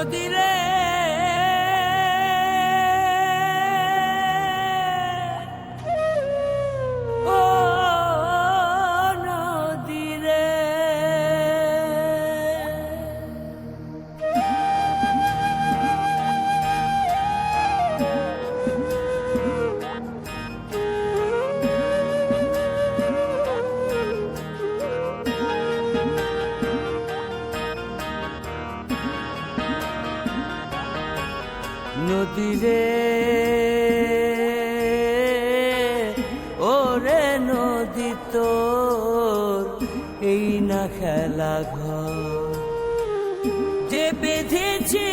নদীরে নদীরে। ওরে নদী তোর, এই না খেলা ঘর। যে বেঁধেছে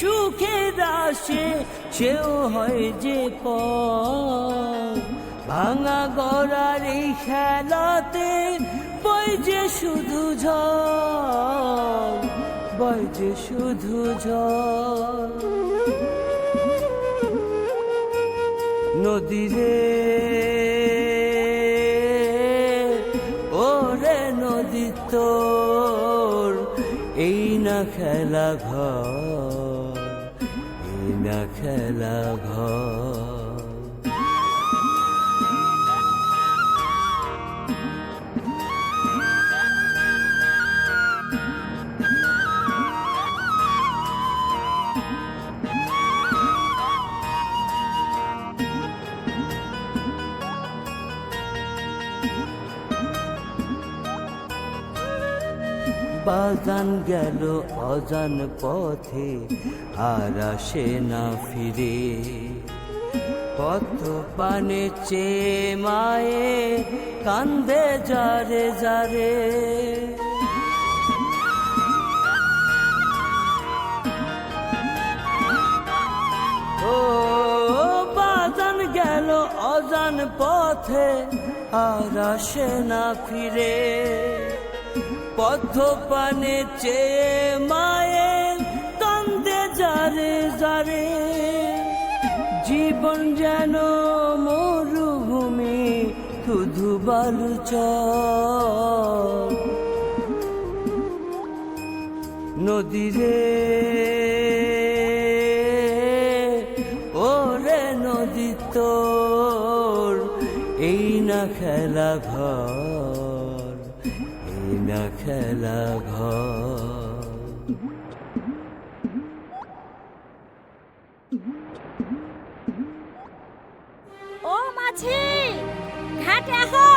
সুখের আসে সেও হয় যে পর। ভাঙা গড়ার এই খেলাতে বই যে শুধু ঝড় বই যে শুধু ঝড়। নদীরে ওরে নদী তোর এই না খেলা ঘর এই না খেলা ঘর। বাজান গেল অজান পথে, আর আসে না ফিরে। কত পানে চে মায়ে কান্দে যারে যারে। ও বাজান গেল অজান পথে, আর আসে না ফিরে। পথ পানে চেয়ে মায়ের কান্দে যারে যারে। জীবন যেন মরুভূমি, শুধু বালুচ নদীরে, ওরে নদী তোর, এই না খেলা ঘর। না খেলা ঘর। ও মাছি ঘাটে আহো।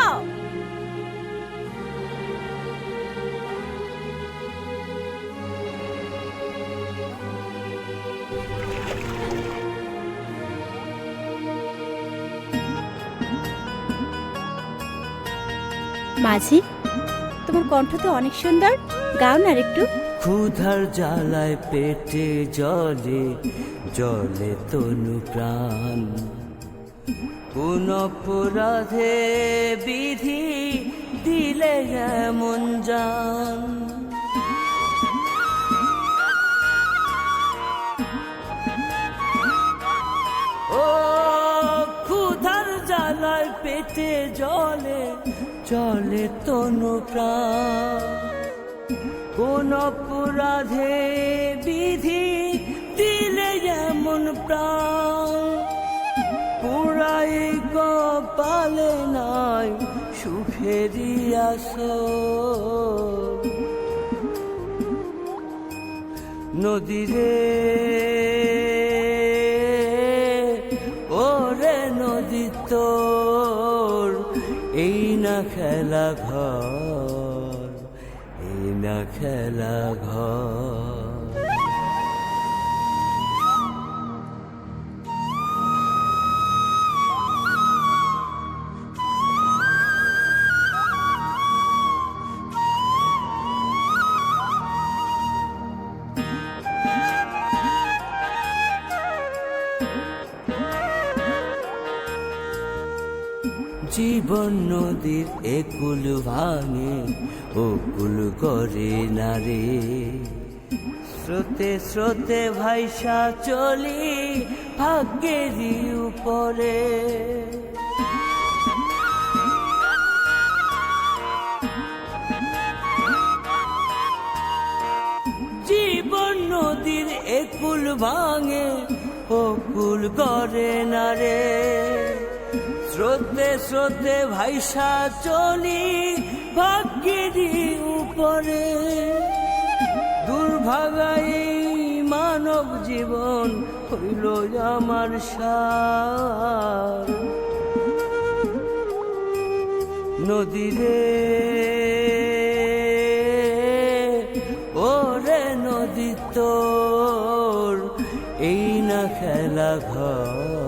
মাঝি তোমার কণ্ঠ তো অনেক সুন্দর। গাও না একটু। ক্ষুধার জ্বালায় পেটে জলে জলে তনু প্রাণ। কোন অপরাধে বিধি দিলে এমন জান। ও ক্ষুধার জ্বালায় পেটে জলে জলে তনু প্রাণ। কোন অপরাধে বিধি দিলে যেমন প্রাণ। পুরাই কপালে নাই সুখেরই আস নদীরে না খেলা ঘর এই না খেলা ঘর। জীবন নদীর একুল ভাঙে, ও কুল করে না রে। স্রোতে স্রোতে ভাইসা চলি ভাগ্যেরই উপরে। জীবন নদীর একুল ভাঙে, ও কুল করে না রে। স্রোতে শ্রদ্ধে ভাইসা চলি ভাগ্যেরই উপরে। দুর্ভাগাই মানব জীবন হইল আমার সার। নদীরে, ওরে নদী তোর, এই না খেলা ঘর।